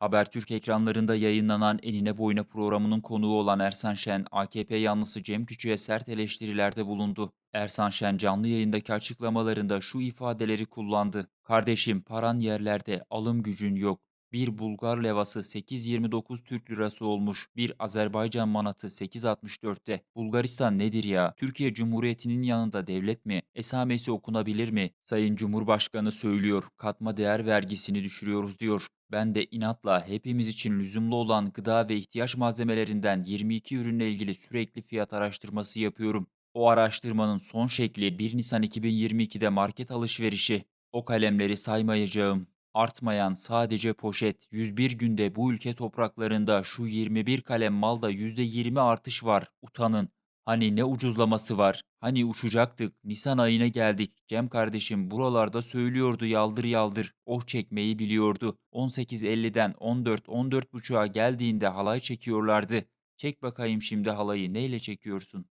Habertürk ekranlarında yayınlanan Enine Boyuna programının konuğu olan Ersan Şen, AKP yanlısı Cem Küçük'e sert eleştirilerde bulundu. Ersan Şen canlı yayındaki açıklamalarında şu ifadeleri kullandı. Kardeşim paran yerlerde, alım gücün yok. Bir Bulgar levası 8.29 Türk lirası olmuş. Bir Azerbaycan manatı 8.64'te. Bulgaristan nedir ya? Türkiye Cumhuriyeti'nin yanında devlet mi? Esamesi okunabilir mi? Sayın Cumhurbaşkanı söylüyor. Katma değer vergisini düşürüyoruz diyor. Ben de inatla hepimiz için lüzumlu olan gıda ve ihtiyaç malzemelerinden 22 ürünle ilgili sürekli fiyat araştırması yapıyorum. O araştırmanın son şekli 1 Nisan 2022'de market alışverişi. O kalemleri saymayacağım. Artmayan sadece poşet. 101 günde bu ülke topraklarında şu 21 kalem malda %20 artış var. Utanın. Hani ne ucuzlaması var? Hani uçacaktık? Nisan ayına geldik. Cem kardeşim buralarda söylüyordu yaldır yaldır. Oh çekmeyi biliyordu. 18.50'den 14 14.30'a geldiğinde halay çekiyorlardı. Çek bakayım şimdi halayı neyle çekiyorsun?